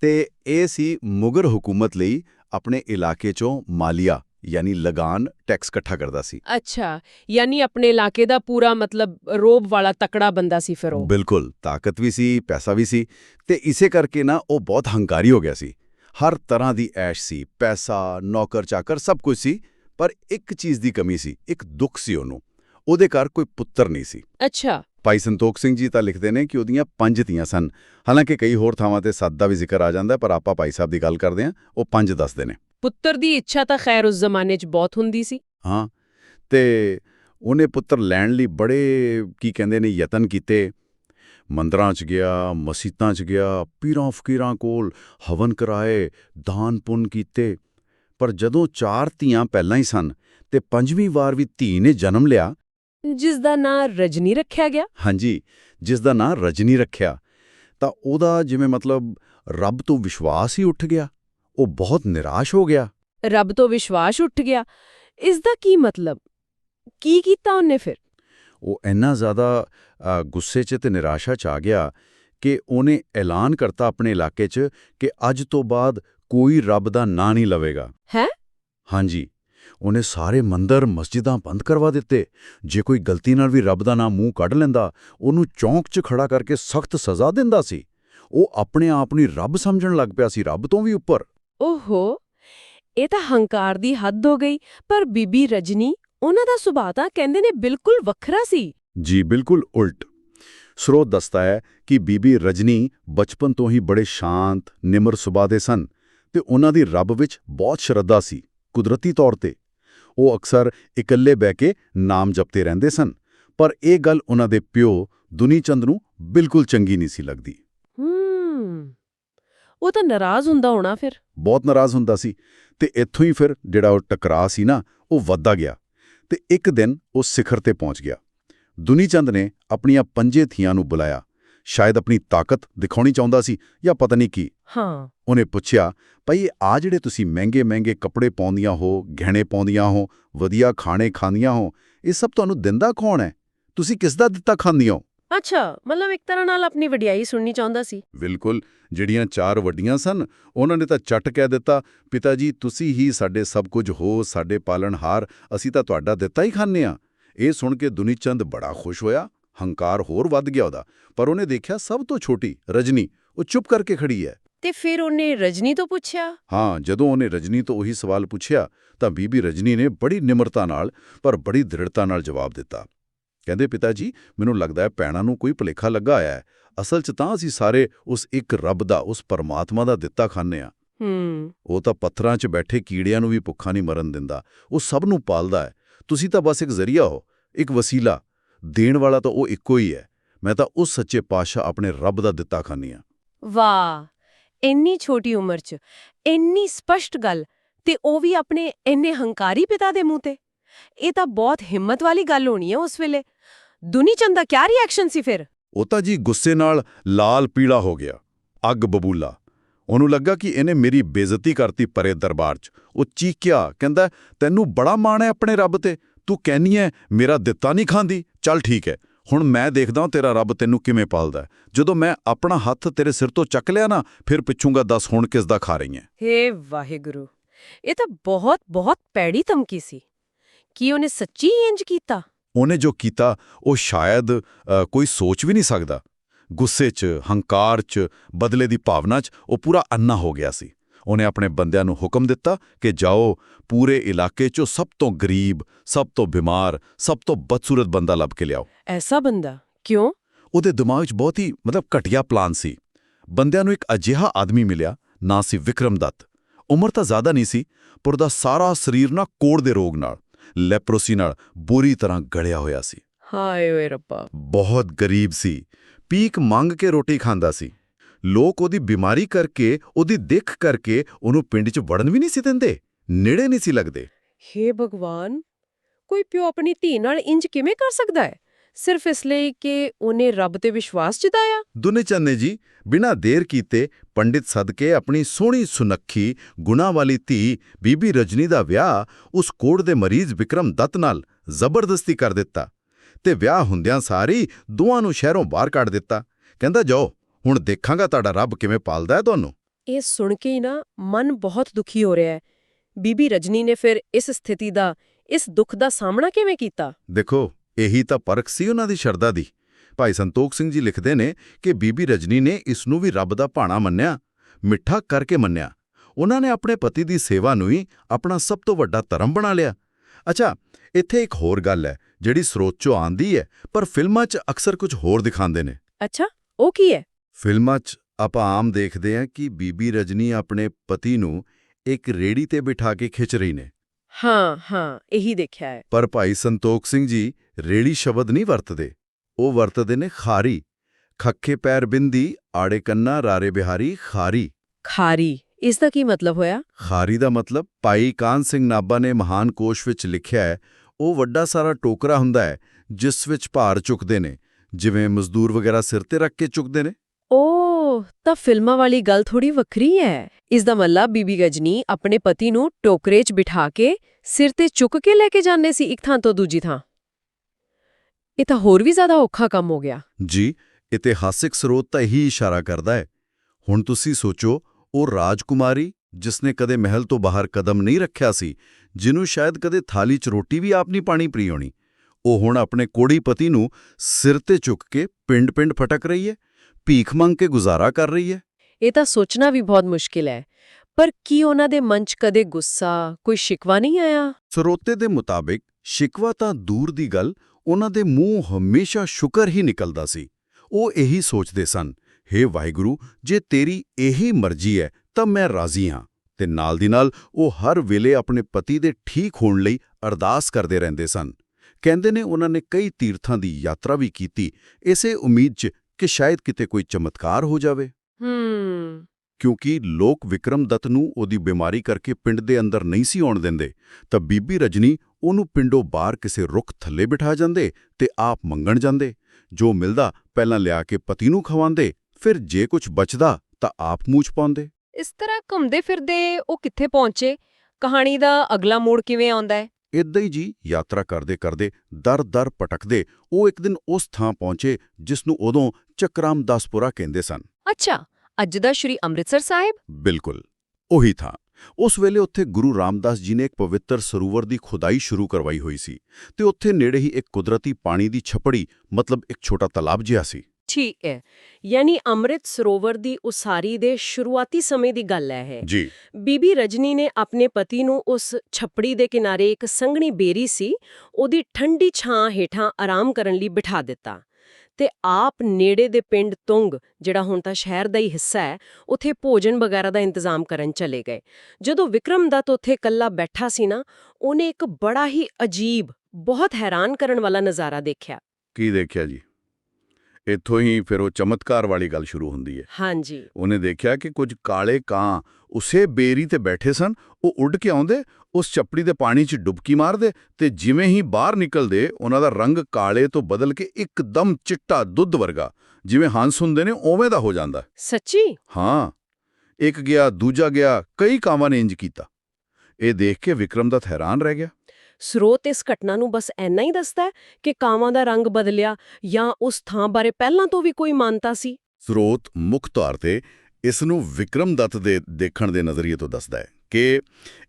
ਤੇ ਇਹ ਸੀ ਮੁਗਰ ਹਕੂਮਤ ਲਈ ਆਪਣੇ ਇਲਾਕੇ 'ਚੋਂ ਮਾਲੀਆ। ਯਾਨੀ ਲਗਾਨ ਟੈਕਸ ਇਕੱਠਾ ਕਰਦਾ ਸੀ। ਅੱਛਾ ਯਾਨੀ ਆਪਣੇ ਇਲਾਕੇ ਦਾ ਪੂਰਾ ਮਤਲਬ ਰੋਬ ਵਾਲਾ ਤਕੜਾ ਬੰਦਾ ਸੀ ਫਿਰ ਉਹ। ਬਿਲਕੁਲ ਤਾਕਤ ਵੀ ਸੀ ਪੈਸਾ ਵੀ ਸੀ ਤੇ ਇਸੇ ਕਰਕੇ ਨਾ ਉਹ ਬਹੁਤ ਹੰਕਾਰੀ ਹੋ ਗਿਆ ਸੀ। ਹਰ ਤਰ੍ਹਾਂ ਦੀ ਐਸ਼ ਸੀ ਪੈਸਾ ਨੌਕਰ ਚਾਕਰ ਸਭ ਕੁਝ ਸੀ ਪਰ ਇੱਕ ਚੀਜ਼ ਦੀ ਕਮੀ ਸੀ ਇੱਕ ਦੁੱਖ ਸੀ ਉਹਨੂੰ। ਉਹਦੇ ਘਰ ਕੋਈ ਪੁੱਤਰ ਨਹੀਂ ਸੀ। ਅੱਛਾ। ਭਾਈ ਸੰਤੋਖ ਸਿੰਘ ਜੀ ਤਾਂ ਲਿਖਦੇ ਨੇ ਕਿ ਉਹਦੀਆਂ ਪੰਜ ਧੀਆਂ ਸਨ। ਹਾਲਾਂਕਿ ਕਈ ਹੋਰ ਥਾਵਾਂ ਤੇ ਸੱਤ ਦਾ ਵੀ ਜ਼ਿਕਰ ਆ ਜਾਂਦਾ ਪਰ ਆਪਾਂ ਭਾਈ ਸਾਹਿਬ ਦੀ ਗੱਲ ਕਰਦੇ ਹਾਂ ਉਹ ਪੰਜ ਦੱਸਦੇ ਨੇ। ਪੁੱਤਰ ਦੀ ਇੱਛਾ ਤਾਂ ਖੈਰ ਉਸ ਜ਼ਮਾਨੇ 'ਚ ਬਹੁਤ ਹੁੰਦੀ ਸੀ। ਹਾਂ ਤੇ ਉਹਨੇ ਪੁੱਤਰ ਲੈਣ ਲਈ ਬੜੇ ਕੀ ਕਹਿੰਦੇ ਨੇ ਯਤਨ ਕੀਤੇ। ਮੰਦਰਾਂ 'ਚ ਗਿਆ ਮਸੀਤਾਂ 'ਚ ਗਿਆ ਪੀਰਾਂ ਫਕੀਰਾਂ ਕੋਲ ਹਵਨ ਕਰਾਏ ਦਾਨ ਪੁੰਨ ਕੀਤੇ। ਪਰ ਜਦੋਂ ਚਾਰ ਧੀਆਂ ਪਹਿਲਾਂ ਹੀ ਸਨ ਤੇ ਪੰਜਵੀਂ ਵਾਰ ਵੀ ਧੀ ਨੇ ਜਨਮ ਲਿਆ। ਜਿਸ ਦਾ ਨਾਂ ਰਜਨੀ ਰੱਖਿਆ ਗਿਆ। ਹਾਂਜੀ ਜਿਸ ਦਾ ਨਾਂ ਰਜਨੀ ਰੱਖਿਆ। ਤਾਂ ਉਹਦਾ ਜਿਵੇਂ ਮਤਲਬ ਰੱਬ ਤੋਂ ਵਿਸ਼ਵਾਸ ਹੀ ਉੱਠ ਗਿਆ। ਉਹ ਬਹੁਤ ਨਿਰਾਸ਼ ਹੋ ਗਿਆ। ਰੱਬ ਤੋਂ ਵਿਸ਼ਵਾਸ ਉੱਠ ਗਿਆ। ਇਸ ਦਾ ਕੀ ਮਤਲਬ? ਕੀ ਕੀਤਾ ਉਹਨੇ ਫਿਰ? ਉਹ ਇੰਨਾ ਜ਼ਿਆਦਾ ਗੁੱਸੇ 'ਚ ਤੇ ਨਿਰਾਸ਼ਾ 'ਚ ਆ ਗਿਆ ਕਿ ਉਹਨੇ ਐਲਾਨ ਕਰਤਾ ਆਪਣੇ ਇਲਾਕੇ 'ਚ ਕਿ ਅੱਜ ਤੋਂ ਬਾਅਦ ਕੋਈ ਰੱਬ ਦਾ ਨਾਂ ਨਹੀਂ ਲਵੇਗਾ। ਹੈਂ? ਹਾਂਜੀ। ਉਹਨੇ ਸਾਰੇ ਮੰਦਰ ਮਸਜਿਦਾਂ ਬੰਦ ਕਰਵਾ ਦਿੱਤੇ। ਜੇ ਕੋਈ ਗਲਤੀ ਨਾਲ ਵੀ ਰੱਬ ਦਾ ਨਾਮ ਮੂੰਹ ਕੱਢ ਲੈਂਦਾ ਉਹਨੂੰ ਚੌਂਕ 'ਚ ਖੜਾ ਕਰਕੇ ਸਖਤ ਸਜ਼ਾ ਦਿੰਦਾ ਸੀ। ਉਹ ਆਪਣੇ ਆਪ ਨੂੰ ਰੱਬ ਸਮਝਣ ਲੱਗ ਪਿਆ ਸੀ ਰੱਬ ਤੋਂ ਵੀ ਉੱਪਰ। ਓਹੋ, ਇਹ ਤਾਂ ਹੰਕਾਰ ਦੀ ਹੱਦ ਹੋ ਗਈ, ਪਰ ਬੀਬੀ ਰਜਨੀ, ਉਹਨਾਂ ਦਾ ਸੁਭਾਅ ਤਾਂ ਕਹਿੰਦੇ ਨੇ ਬਿਲਕੁਲ ਵੱਖਰਾ ਸੀ। ਜੀ, ਬਿਲਕੁਲ ਉਲਟ। ਸਰੋਤ ਦੱਸਦਾ ਹੈ ਕਿ ਬੀਬੀ ਰਜਨੀ ਬਚਪਨ ਤੋਂ ਹੀ ਬੜੇ ਸ਼ਾਂਤ, ਨਿਮਰ ਸੁਭਾਅ ਦੇ ਸਨ ਤੇ ਉਹਨਾਂ ਦੀ ਰੱਬ ਵਿੱਚ ਬਹੁਤ ਸ਼ਰਧਾ ਸੀ, ਕੁਦਰਤੀ ਤੌਰ ਤੇ। ਉਹ ਅਕਸਰ ਇਕੱਲੇ ਬਹਿ ਕੇ ਨਾਮ ਜਪਦੇ ਰਹਿੰਦੇ ਸਨ, ਪਰ ਇਹ ਗੱਲ ਉਹਨਾਂ ਦੇ ਪਿਓ ਦੁਨੀਚੰਦ ਨੂੰ ਬਿਲਕੁਲ ਚੰਗੀ ਨਹੀਂ ਸੀ ਲੱਗਦੀ। ਉਹ ਤਾਂ ਨਾਰਾਜ਼ ਹੁੰਦਾ ਹੋਣਾ ਫਿਰ। ਬਹੁਤ ਨਾਰਾਜ਼ ਹੁੰਦਾ ਸੀ ਤੇ ਇੱਥੋਂ ਹੀ ਫਿਰ ਜਿਹੜਾ ਉਹ ਟਕਰਾਅ ਸੀ ਨਾ ਉਹ ਵੱਧਦਾ ਗਿਆ ਤੇ ਇੱਕ ਦਿਨ ਉਹ ਸਿਖਰ ਤੇ ਪਹੁੰਚ ਗਿਆ। ਦੁਨੀਚੰਦ ਨੇ ਆਪਣੀਆਂ ਪੰਜੇ ਥੀਆਂ ਨੂੰ ਬੁਲਾਇਆ। ਸ਼ਾਇਦ ਆਪਣੀ ਤਾਕਤ ਦਿਖਾਉਣੀ ਚਾਹੁੰਦਾ ਸੀ ਜਾਂ ਪਤਾ ਨਹੀਂ ਕੀ। ਹਾਂ। ਉਹਨੇ ਪੁੱਛਿਆ ਭਈ ਆ ਜਿਹੜੇ ਤੁਸੀਂ ਮਹਿੰਗੇ ਮਹਿੰਗੇ ਕੱਪੜੇ ਪਾਉਂਦੀਆਂ ਹੋ ਗਹਿਣੇ ਪਾਉਂਦੀਆਂ ਹੋ ਵਧੀਆ ਖਾਣੇ ਖਾਂਦੀਆਂ ਹੋ ਇਹ ਸਭ ਤੁਹਾਨੂੰ ਦਿੰਦਾ ਕੌਣ ਹੈ? ਤੁਸੀਂ ਕਿਸ ਦਾ ਦਿੱਤਾ ਖਾਂਦੀਆਂ ਹੋ? ਅੱਛਾ ਮਤਲਬ ਇੱਕ ਤਰ੍ਹਾਂ ਨਾਲ ਆਪਣੀ ਵਡਿਆਈ ਸੁਣਨੀ ਚਾਹੁੰਦਾ ਸੀ। ਬਿਲਕੁਲ ਜਿਹੜੀਆਂ ਚਾਰ ਵੱਡੀਆਂ ਸਨ ਉਹਨਾਂ ਨੇ ਤਾਂ ਚੱਟ ਕਹਿ ਦਿੱਤਾ ਪਿਤਾ ਜੀ ਤੁਸੀਂ ਹੀ ਸਾਡੇ ਸਭ ਕੁਝ ਹੋ ਸਾਡੇ ਪਾਲਣਹਾਰ ਅਸੀਂ ਤਾਂ ਤੁਹਾਡਾ ਦਿੱਤਾ ਹੀ ਖਾਂਦੇ ਆ ਇਹ ਸੁਣ ਕੇ ਦੁਨੀਚੰਦ ਬੜਾ ਖੁਸ਼ ਹੋਇਆ ਹੰਕਾਰ ਹੋਰ ਵੱਧ ਗਿਆ ਉਹਦਾ ਪਰ ਉਹਨੇ ਦੇਖਿਆ ਸਭ ਤੋਂ ਛੋਟੀ ਰਜਨੀ ਉਹ ਚੁੱਪ ਕਰਕੇ ਖੜੀ ਹੈ। ਤੇ ਫਿਰ ਉਹਨੇ ਰਜਨੀ ਤੋਂ ਪੁੱਛਿਆ? ਹਾਂ ਜਦੋਂ ਉਹਨੇ ਰਜਨੀ ਤੋਂ ਉਹੀ ਸਵਾਲ ਪੁੱਛਿਆ ਤਾਂ ਬੀਬੀ ਰਜਨੀ ਨੇ ਬੜੀ ਨਿਮਰਤਾ ਨਾਲ ਪਰ ਬੜੀ ਦ੍ਰਿੜਤਾ ਨਾਲ ਜਵਾਬ ਦਿੱਤਾ। ਕਹਿੰਦੇ ਪਿਤਾ ਜੀ ਮੈਨੂੰ ਲੱਗਦਾ ਹੈ ਪੈਣਾ ਨੂੰ ਕੋਈ ਭੁਲੇਖਾ ਲੱਗਾ ਆਇਆ ਹੈ। ਅਸਲ 'ਚ ਤਾਂ ਅਸੀਂ ਸਾਰੇ ਉਸ ਇੱਕ ਰੱਬ ਦਾ ਉਸ ਪਰਮਾਤਮਾ ਦਾ ਦਿੱਤਾ ਖਾਂਦੇ ਆ ਹੂੰ। ਉਹ ਤਾਂ ਪੱਥਰਾਂ 'ਚ ਬੈਠੇ ਕੀੜਿਆਂ ਨੂੰ ਵੀ ਭੁੱਖਾ ਨਹੀਂ ਮਰਨ ਦਿੰਦਾ। ਉਹ ਸਭ ਨੂੰ ਪਾਲਦਾ ਹੈ। ਤੁਸੀਂ ਤਾਂ ਬਸ ਇੱਕ ਜ਼ਰੀਆ ਹੋ ਇੱਕ ਵਸੀਲਾ। ਦੇਣ ਵਾਲਾ ਤਾਂ ਉਹ ਇੱਕੋ ਹੀ ਹੈ। ਮੈਂ ਤਾਂ ਉਸ ਸੱਚੇ ਪਾਤਸ਼ਾਹ ਆਪਣੇ ਰੱਬ ਦਾ ਦਿੱਤਾ ਖਾਂਦੀ ਆ ਵਾਹ! ਇੰਨੀ ਛੋਟੀ ਉਮਰ 'ਚ ਇੰਨੀ ਸਪਸ਼ਟ ਗੱਲ ਤੇ ਉਹ ਵੀ ਆਪਣੇ ਇੰਨੇ ਹੰਕਾਰੀ ਪਿਤਾ ਦੇ ਮੂੰਹ ਤੇ। ਇਹ ਤਾਂ ਬਹੁਤ ਹਿੰਮਤ ਵਾਲੀ ਗੱਲ ਹੋਣੀ ਹੈ ਉਸ ਵੇਲੇ। ਦੁਨੀਚੰਦ ਦਾ ਕਿਆ ਰਿਐਕਸ਼ਨ ਸੀ ਫਿਰ? ਉਹ ਤਾਂ ਜੀ ਗੁੱਸੇ ਨਾਲ ਲਾਲ ਪੀਲਾ ਹੋ ਗਿਆ ਅੱਗ ਬਬੂਲਾ। ਉਹਨੂੰ ਲੱਗਾ ਕਿ ਇਹਨੇ ਮੇਰੀ ਬੇਇੱਜ਼ਤੀ ਕਰਤੀ ਪਰੇ ਦਰਬਾਰ 'ਚ। ਉਹ ਚੀਕਿਆ ਕਹਿੰਦਾ ਤੈਨੂੰ ਬੜਾ ਮਾਣ ਹੈ ਆਪਣੇ ਰੱਬ ਤੇ। ਤੂੰ ਕਹਿਨੀ ਹੈ ਮੇਰਾ ਦਿੱਤਾ ਨਹੀਂ ਖਾਂਦੀ। ਚੱਲ ਠੀਕ ਹੈ ਹੁਣ ਮੈਂ ਦੇਖਦਾ ਤੇਰਾ ਰੱਬ ਤੈਨੂੰ ਕਿਵੇਂ ਪਾਲਦਾ। ਜਦੋਂ ਮੈਂ ਆਪਣਾ ਹੱਥ ਤੇਰੇ ਸਿਰ ਤੋਂ ਚੱਕ ਲਿਆ ਨਾ ਫਿਰ ਪਿੱਛੂਗਾ ਦੱਸ ਹੁਣ ਕਿਸ ਦਾ ਖਾ ਰਹੀ ਹੈ ਹੇ ਵਾਹਿਗੁਰੂ ਇਹ ਤਾਂ ਬਹੁਤ ਬਹੁਤ ਪੈੜੀ ਧਮਕੀ ਸੀ। ਕੀ ਉਹਨੇ ਸੱਚੀ ਇੰਜ ਕੀਤਾ? ਉਹਨੇ ਜੋ ਕੀਤਾ ਉਹ ਸ਼ਾਇਦ ਕੋਈ ਸੋਚ ਵੀ ਨਹੀਂ ਸਕਦਾ। ਗੁੱਸੇ 'ਚ ਹੰਕਾਰ 'ਚ ਬਦਲੇ ਦੀ ਭਾਵਨਾ 'ਚ ਉਹ ਪੂਰਾ ਅੰਨਾ ਹੋ ਗਿਆ ਸੀ। ਉਹਨੇ ਆਪਣੇ ਬੰਦਿਆਂ ਨੂੰ ਹੁਕਮ ਦਿੱਤਾ ਕਿ ਜਾਓ ਪੂਰੇ ਇਲਾਕੇ 'ਚੋਂ ਸਭ ਤੋਂ ਗਰੀਬ ਸਭ ਤੋਂ ਬਿਮਾਰ ਸਭ ਤੋਂ ਬਦਸੂਰਤ ਬੰਦਾ ਲੱਭ ਕੇ ਲਿਆਓ। ਐਸਾ ਬੰਦਾ? ਕਿਉਂ? ਉਹਦੇ ਦਿਮਾਗ 'ਚ ਬਹੁਤ ਹੀ ਮਤਲਬ ਘਟੀਆ ਪਲਾਨ ਸੀ। ਬੰਦਿਆਂ ਨੂੰ ਇੱਕ ਅਜਿਹਾ ਆਦਮੀ ਮਿਲਿਆ ਨਾ ਸੀ ਵਿਕਰਮ ਦੱਤ। ਉਮਰ ਤਾਂ ਜ਼ਿਆਦਾ ਨਹੀਂ ਸੀ ਪਰ ਉਹਦਾ ਸਾਰਾ ਸਰੀਰ ਨਾ ਕੋੜ ਦੇ ਰੋਗ ਨਾਲ। ਲੈਪਰੋਸੀ ਨਾਲ ਬੁਰੀ ਤਰ੍ਹਾਂ ਗੜਿਆ ਹੋਇਆ ਸੀ। ਹਾਏ ਓਏ ਰੱਬਾ। ਬਹੁਤ ਗਰੀਬ ਸੀ। ਪੀਕ ਮੰਗ ਕੇ ਰੋਟੀ ਖਾਂਦਾ ਸੀ। ਲੋਕ ਉਹਦੀ ਬਿਮਾਰੀ ਕਰਕੇ ਉਹਦੀ ਦਿੱਖ ਕਰਕੇ ਉਹਨੂੰ ਪਿੰਡ 'ਚ ਵੜਨ ਵੀ ਨਹੀਂ ਸੀ ਦਿੰਦੇ ਨੇੜੇ ਨਹੀਂ ਸੀ ਲੱਗਦੇ। ਹੇ ਭਗਵਾਨ ਕੋਈ ਪਿਓ ਆਪਣੀ ਧੀ ਨਾਲ ਇੰਜ ਕਿਵੇਂ ਕਰ ਸਕਦਾ ਹੈ? ਸਿਰਫ ਇਸ ਲਈ ਕਿ ਉਹਨੇ ਰੱਬ ਤੇ ਵਿਸ਼ਵਾਸ ਜਤਾਇਆ? ਦੁਨੀਚੰਦ ਨੇ ਜੀ ਬਿਨਾਂ ਦੇਰ ਕੀਤੇ ਪੰਡਿਤ ਸਦਕੇ ਆਪਣੀ ਸੋਹਣੀ ਸੁਨੱਖੀ ਗੁਣਾ ਵਾਲੀ ਧੀ ਬੀਬੀ ਰਜਨੀ ਦਾ ਵਿਆਹ ਉਸ ਕੋੜ ਦੇ ਮਰੀਜ਼ ਵਿਕਰਮ ਦੱਤ ਨਾਲ ਜ਼ਬਰਦਸਤੀ ਕਰ ਦਿੱਤਾ ਤੇ ਵਿਆਹ ਹੁੰਦਿਆਂ ਸਾਰੀ ਦੋਵਾਂ ਨੂੰ ਸ਼ਹਿਰੋਂ ਬਾਹਰ ਕੱਢ ਦਿੱਤਾ। ਕਹਿੰਦਾ ਜਾਓ ਹੁਣ ਦੇਖਾਂਗਾ ਤੁਹਾਡਾ ਰੱਬ ਕਿਵੇਂ ਪਾਲਦਾ ਹੈ ਤੁਹਾਨੂੰ। ਇਹ ਸੁਣ ਕੇ ਹੀ ਨਾ ਮਨ ਬਹੁਤ ਦੁਖੀ ਹੋ ਰਿਹਾ ਹੈ। ਬੀਬੀ ਰਜਨੀ ਨੇ ਫਿਰ ਇਸ ਸਥਿਤੀ ਦਾ ਇਸ ਦੁੱਖ ਦਾ ਸਾਹਮਣਾ ਕਿਵੇਂ ਕੀਤਾ? ਦੇਖੋ ਇਹੀ ਤਾਂ ਪਰਖ ਸੀ ਉਹਨਾਂ ਦੀ ਸ਼ਰਧਾ ਦੀ। ਭਾਈ ਸੰਤੋਖ ਸਿੰਘ ਜੀ ਲਿਖਦੇ ਨੇ ਕਿ ਬੀਬੀ ਰਜਨੀ ਨੇ ਇਸ ਨੂੰ ਵੀ ਰੱਬ ਦਾ ਭਾਣਾ ਮੰਨਿਆ ਮਿੱਠਾ ਕਰਕੇ ਮੰਨਿਆ। ਉਹਨਾਂ ਨੇ ਆਪਣੇ ਪਤੀ ਦੀ ਸੇਵਾ ਨੂੰ ਹੀ ਆਪਣਾ ਸਭ ਤੋਂ ਵੱਡਾ ਧਰਮ ਬਣਾ ਲਿਆ। ਅੱਛਾ ਇੱਥੇ ਇੱਕ ਹੋਰ ਗੱਲ ਹੈ ਜਿਹੜੀ ਸਰੋਤ ਚੋਂ ਆਂਦੀ ਹੈ ਪਰ ਫਿਲਮਾਂ 'ਚ ਅਕਸਰ ਕੁਝ ਹੋਰ ਦਿਖਾਉਂਦੇ ਨੇ। ਅੱਛਾ ਉਹ ਕੀ ਹੈ? ਫਿਲਮਾਂ 'ਚ ਆਪਾਂ ਆਮ ਦੇਖਦੇ ਹਾਂ ਕਿ ਬੀਬੀ ਰਜਨੀ ਆਪਣੇ ਪਤੀ ਨੂੰ ਇੱਕ ਰੇੜੀ ਤੇ ਬਿਠਾ ਕੇ ਖਿੱਚ ਰਹੀ ਨੇ। ਹਾਂ ਹਾਂ ਇਹੀ ਦੇਖਿਆ ਹੈ। ਪਰ ਭਾਈ ਸੰਤੋਖ ਸਿੰਘ ਜੀ ਰੇੜੀ ਸ਼ਬਦ ਨਹੀਂ ਵਰਤਦੇ। ਉਹ ਵਰਤਦੇ ਨੇ ਖਾਰੀ। ਖੱਖੇ ਪੈਰ ਬਿੰਦੀ ਆੜੇ ਕੰਨਾ ਰਾਰੇ ਬਿਹਾਰੀ ਖਾਰੀ। ਖਾਰੀ ਇਸ ਦਾ ਕੀ ਮਤਲਬ ਹੋਇਆ? ਖਾਰੀ ਦਾ ਮਤਲਬ ਭਾਈ ਕਾਨ ਸਿੰਘ ਨਾਭਾ ਨੇ ਮਹਾਨ ਕੋਸ਼ ਵਿੱਚ ਲਿਖਿਆ ਹੈ ਉਹ ਵੱਡਾ ਸਾਰਾ ਟੋਕਰਾ ਹੁੰਦਾ ਹੈ ਜਿਸ ਵਿੱਚ ਭਾਰ ਚੁੱਕਦੇ ਨੇ ਜਿਵੇਂ ਮਜ਼ਦੂਰ ਵਗੈਰਾ ਸਿਰ ਤੇ ਰੱਖ ਕੇ ਚੁੱਕਦੇ ਨੇ। ਓ ਤਾਂ ਫਿਲਮਾਂ ਵਾਲੀ ਗੱਲ ਥੋੜੀ ਵੱਖਰੀ ਹੈ ਇਸ ਦਾ ਮਤਲਬ ਬੀਬੀ ਗਜਨੀ ਆਪਣੇ ਪਤੀ ਨੂੰ ਟੋਕਰੇ 'ਚ ਬਿਠਾ ਕੇ ਸਿਰ ਤੇ ਚੁੱਕ ਕੇ ਲੈ ਕੇ ਜਾਂਦੇ ਸੀ ਇੱਕ ਥਾਂ ਤੋਂ ਦੂਜੀ ਥਾਂ। ਇਹ ਤਾਂ ਹੋਰ ਵੀ ਜ਼ਿਆਦਾ ਔਖਾ ਕੰਮ ਹੋ ਗਿਆ। ਜੀ, ਇਤਿਹਾਸਿਕ ਸਰੋਤ ਤਾਂ ਇਹੀ ਇਸ਼ਾਰਾ ਕਰਦਾ ਹੈ ਹੁਣ ਤੁਸੀਂ ਸੋਚੋ, ਉਹ ਰਾਜਕੁਮਾਰੀ ਜਿਸਨੇ ਕਦੇ ਮਹਿਲ ਤੋਂ ਬਾਹਰ ਕਦਮ ਨਹੀਂ ਰੱਖਿਆ ਸੀ, ਜਿਹਨੂੰ ਸ਼ਾਇਦ ਕਦੇ ਥਾਲੀ 'ਚ ਰੋਟੀ ਵੀ ਆਪ ਨਹੀਂ ਪਾਣੀ ਪਰੀ ਹੋਣੀ ਉਹ ਹੁਣ ਆਪਣੇ ਕੋੜੀ ਪਤੀ ਨੂੰ ਸਿਰ ਤੇ ਚੁੱਕ ਕੇ ਪਿੰਡ-ਪਿੰਡ ਫਟਕ ਰਹੀ ਹੈ ਭੀਖ ਮੰਗ ਕੇ ਗੁਜ਼ਾਰਾ ਕਰ ਰਹੀ ਹੈ? ਇਹ ਤਾਂ ਸੋਚਣਾ ਵੀ ਬਹੁਤ ਮੁਸ਼ਕਿਲ ਹੈ। ਪਰ ਕੀ ਉਹਨਾਂ ਦੇ ਮਨ 'ਚ ਕਦੇ ਗੁੱਸਾ ਕੋਈ ਸ਼ਿਕਵਾ ਨਹੀਂ ਆਇਆ? ਸਰੋਤੇ ਦੇ ਮੁਤਾਬਿਕ ਸ਼ਿਕਵਾ ਤਾਂ ਦੂਰ ਦੀ ਗੱਲ ਉਹਨਾਂ ਦੇ ਮੂੰਹ ਹਮੇਸ਼ਾ ਸ਼ੁਕਰ ਹੀ ਨਿਕਲਦਾ ਸੀ। ਉਹ ਇਹੀ ਸੋਚਦੇ ਸਨ ਹੇ ਵਾਹਿਗੁਰੂ ਜੇ ਤੇਰੀ ਇਹੀ ਮਰਜ਼ੀ ਹੈ ਤਾਂ ਮੈਂ ਰਾਜ਼ੀ ਹਾਂ। ਤੇ ਨਾਲ ਦੀ ਨਾਲ ਉਹ ਹਰ ਵੇਲੇ ਆਪਣੇ ਪਤੀ ਦੇ ਠੀਕ ਹੋਣ ਲਈ ਅਰਦਾਸ ਕਰਦੇ ਰਹਿੰਦੇ ਸਨ। ਕਹਿੰਦੇ ਨੇ ਉਹਨਾਂ ਨੇ ਕਈ ਤੀਰਥਾਂ ਦੀ ਯਾਤਰਾ ਵੀ ਕੀਤੀ। ਇਸੇ ਉਮੀਦ 'ਚ ਕਿ ਸ਼ਾਇਦ ਕਿਤੇ ਕੋਈ ਚਮਤਕਾਰ ਹੋ ਜਾਵੇ? ਹੂੰ। ਕਿਉਂਕਿ ਲੋਕ ਵਿਕਰਮ ਦੱਤ ਨੂੰ ਉਹਦੀ ਬਿਮਾਰੀ ਕਰਕੇ ਪਿੰਡ ਦੇ ਅੰਦਰ ਨਹੀਂ ਸੀ ਆਉਣ ਦਿੰਦੇ ਤਾਂ ਬੀਬੀ ਰਜਨੀ ਉਹਨੂੰ ਪਿੰਡੋਂ ਬਾਹਰ ਕਿਸੇ ਰੁੱਖ ਥੱਲੇ ਬਿਠਾ ਜਾਂਦੇ ਤੇ ਆਪ ਮੰਗਣ ਜਾਂਦੇ। ਜੋ ਮਿਲਦਾ ਪਹਿਲਾਂ ਲਿਆ ਕੇ ਪਤੀ ਨੂੰ ਖਵਾਉਂਦੇ ਫਿਰ ਜੇ ਕੁਝ ਬਚਦਾ ਤਾਂ ਆਪ ਮੂੰਹ 'ਚ ਪਾਉਂਦੇ। ਇਸ ਤਰ੍ਹਾਂ ਘੁੰਮਦੇ ਫਿਰਦੇ ਉਹ ਕਿੱਥੇ ਪਹੁੰਚੇ? ਕਹਾਣੀ ਦਾ ਅਗਲਾ ਮੋੜ ਕਿਵੇਂ ਆਉਂਦਾ ਹੈ? ਇਦਾਂ ਹੀ ਜੀ ਯਾਤਰਾ ਕਰਦੇ ਕਰਦੇ ਦਰ-ਦਰ ਭਟਕਦੇ ਉਹ ਇੱਕ ਦਿਨ ਉਸ ਥਾਂ ਪਹੁੰਚੇ ਜਿਸ ਨੂੰ ਉਦੋਂ ਚੱਕਰਾਮ ਦਾਸਪੁਰਾ ਕਹਿੰਦੇ ਸਨ। ਅੱਛਾ ਅੱਜ ਦਾ ਸ਼੍ਰੀ ਅੰਮ੍ਰਿਤਸਰ ਸਾਹਿਬ? ਬਿਲਕੁਲ ਉਹੀ ਥਾਂ। ਉਸ ਵੇਲੇ ਉੱਥੇ ਗੁਰੂ ਰਾਮਦਾਸ ਜੀ ਨੇ ਇੱਕ ਪਵਿੱਤਰ ਸਰੋਵਰ ਦੀ ਖੁਦਾਈ ਸ਼ੁਰੂ ਕਰਵਾਈ ਹੋਈ ਸੀ ਤੇ ਉੱਥੇ ਨੇੜੇ ਹੀ ਇੱਕ ਕੁਦਰਤੀ ਪਾਣੀ ਦੀ ਛਪੜੀ ਮਤਲਬ ਇੱਕ ਛੋਟਾ ਤਲਾਬ ਜਿਹਾ ਸੀ। ਠੀਕ ਹੈ। ਯਾਨੀ ਅੰਮ੍ਰਿਤ ਸਰੋਵਰ ਦੀ ਉਸਾਰੀ ਦੇ ਸ਼ੁਰੂਆਤੀ ਸਮੇਂ ਦੀ ਗੱਲ ਹੈ ਇਹ। ਜੀ। ਬੀਬੀ ਰਜਨੀ ਨੇ ਆਪਣੇ ਪਤੀ ਨੂੰ ਉਸ ਛੱਪੜੀ ਦੇ ਕਿਨਾਰੇ ਇੱਕ ਸੰਘਣੀ ਬੇਰੀ ਸੀ ਉਹਦੀ ਠੰਡੀ ਛਾਂ ਹੇਠਾਂ ਆਰਾਮ ਕਰਨ ਲਈ ਬਿਠਾ ਦਿੱਤਾ। ਤੇ ਆਪ ਨੇੜੇ ਦੇ ਪਿੰਡ ਤੁੰਗ ਜਿਹੜਾ ਹੁਣ ਤਾਂ ਸ਼ਹਿਰ ਦਾ ਹੀ ਹਿੱਸਾ ਹੈ ਉੱਥੇ ਭੋਜਨ ਵਗੈਰਾ ਦਾ ਇੰਤਜ਼ਾਮ ਕਰਨ ਚਲੇ ਗਏ। ਜਦੋਂ ਵਿਕਰਮ ਦੱਤ ਉੱਥੇ ਇਕੱਲਾ ਬੈਠਾ ਸੀ ਨਾ ਉਹਨੇ ਇੱਕ ਬੜਾ ਹੀ ਅਜੀਬ ਬਹੁਤ ਹੈਰਾਨ ਕਰਨ ਵਾਲਾ ਨਜ਼ਾਰਾ ਦੇਖਿਆ। ਕੀ ਦੇਖਿਆ ਜੀ? ਇੱਥੋਂ ਹੀ ਫਿਰ ਉਹ ਚਮਤਕਾਰ ਵਾਲੀ ਗੱਲ ਸ਼ੁਰੂ ਹੁੰਦੀ ਹੈ। ਹਾਂਜੀ। ਉਹਨੇ ਦੇਖਿਆ ਕਿ ਕੁਝ ਕਾਲੇ ਕਾਂ ਉਸੇ ਬੇਰੀ ਤੇ ਬੈਠੇ ਸਨ ਉਹ ਉੱਡ ਕੇ ਆਉਂਦੇ ਉਸ ਚੱਪੜੀ ਦੇ ਪਾਣੀ 'ਚ ਡੁਬਕੀ ਮਾਰਦੇ ਤੇ ਜਿਵੇਂ ਹੀ ਬਾਹਰ ਨਿਕਲਦੇ ਉਹਨਾਂ ਦਾ ਰੰਗ ਕਾਲੇ ਤੋਂ ਬਦਲ ਕੇ ਇੱਕਦਮ ਚਿੱਟਾ ਦੁੱਧ ਵਰਗਾ ਜਿਵੇਂ ਹੰਸ ਹੁੰਦੇ ਨੇ ਉਵੇਂ ਦਾ ਹੋ ਜਾਂਦਾ। ਸੱਚੀ? ਹਾਂ। ਇੱਕ ਗਿਆ ਦੂਜਾ ਗਿਆ ਕਈ ਕਾਵਾਂ ਨੇ ਇੰਜ ਕੀਤਾ। ਇਹ ਦੇਖ ਕੇ ਵਿਕਰਮ ਦਾ ਹੈਰਾਨ ਰਹਿ ਗਿਆ। ਸਰੋਤ ਇਸ ਘਟਨਾ ਨੂੰ ਬਸ ਐਨਾ ਹੀ ਦੱਸਦਾ ਹੈ ਕਿ ਕਾਵਾਂ ਦਾ ਰੰਗ ਬਦਲਿਆ ਜਾਂ ਉਸ ਥਾਂ ਬਾਰੇ ਪਹਿਲਾਂ ਤੋਂ ਵੀ ਕੋਈ ਮਾਨਤਾ ਸੀ? ਸਰੋਤ ਮੁੱਖ ਤੌਰ ਤੇ ਇਸ ਨੂੰ ਵਿਕਰਮ ਦੱਤ ਦੇ ਦੇਖਣ ਦੇ ਨਜ਼ਰੀਏ ਤੋਂ ਦੱਸਦਾ ਹੈ ਕਿ